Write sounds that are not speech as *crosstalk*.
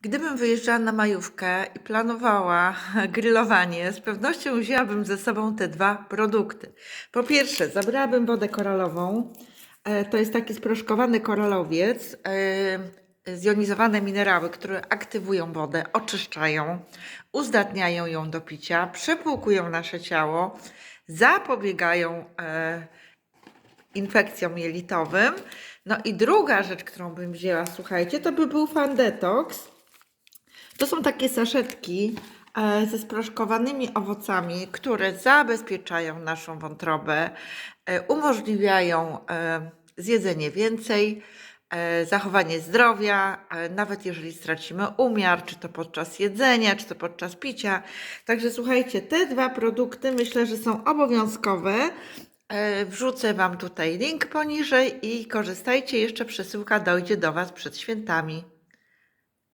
Gdybym wyjeżdżała na majówkę i planowała *laughs* grillowanie, z pewnością wzięłabym ze sobą te dwa produkty. Po pierwsze, zabrałabym wodę koralową. E, To jest taki sproszkowany koralowiec, e, zjonizowane minerały, które aktywują wodę, oczyszczają, uzdatniają ją do picia, przepłukują nasze ciało, zapobiegają e, infekcjom jelitowym. No i druga rzecz, którą bym wzięła, słuchajcie, to by był Fan Detox. To są takie saszetki e, ze sproszkowanymi owocami, które zabezpieczają naszą wątrobę, e, umożliwiają e, zjedzenie więcej, zachowanie zdrowia, nawet jeżeli stracimy umiar, czy to podczas jedzenia, czy to podczas picia. Także słuchajcie, te dwa produkty myślę, że są obowiązkowe. Wrzucę Wam tutaj link poniżej i korzystajcie. Jeszcze przesyłka dojdzie do Was przed świętami.